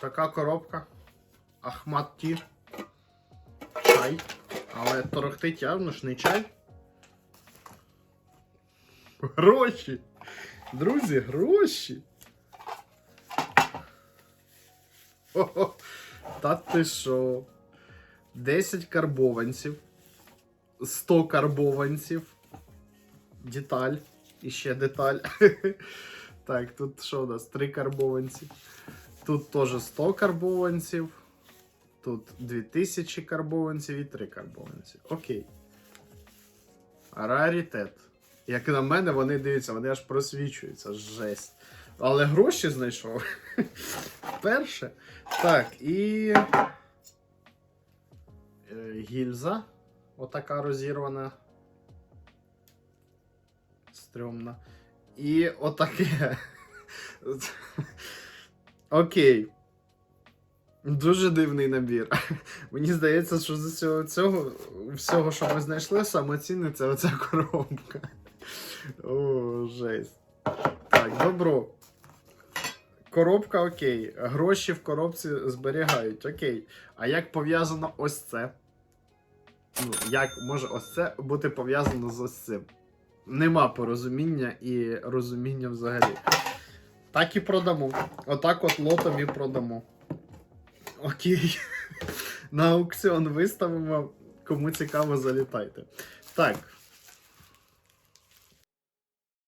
Така коробка. Ахмат Ті. Чай. Але торохтить явно ж не чай. Гроші. Друзі, гроші. О, та ти що? 10 карбованців. 100 карбованців. Деталь. І ще деталь. Так, тут що у нас? 3 карбованці. Тут теж 100 карбованців. Тут 2000 карбованців і 3 карбованці. Окей. Раритет. Як на мене, вони дивіться, вони аж просвічуються. Жесть. Але гроші знайшов. Перше. Так, і. е, Гільза. Отака розірвана. Стрьомна. І отаке. Окей. Дуже дивний набір. Мені здається, що з цього, цього всього, що ми знайшли, саме цінне це оця коробка. О, жесть. Так, добро. Коробка окей. Гроші в коробці зберігають. Окей. А як пов'язано ось це? Ну, як може ось це бути пов'язано з ось цим? Нема порозуміння і розуміння взагалі. Так і продамо. Отак от лотом і продамо. Окей. На аукціон виставимо. Кому цікаво, залітайте. Так,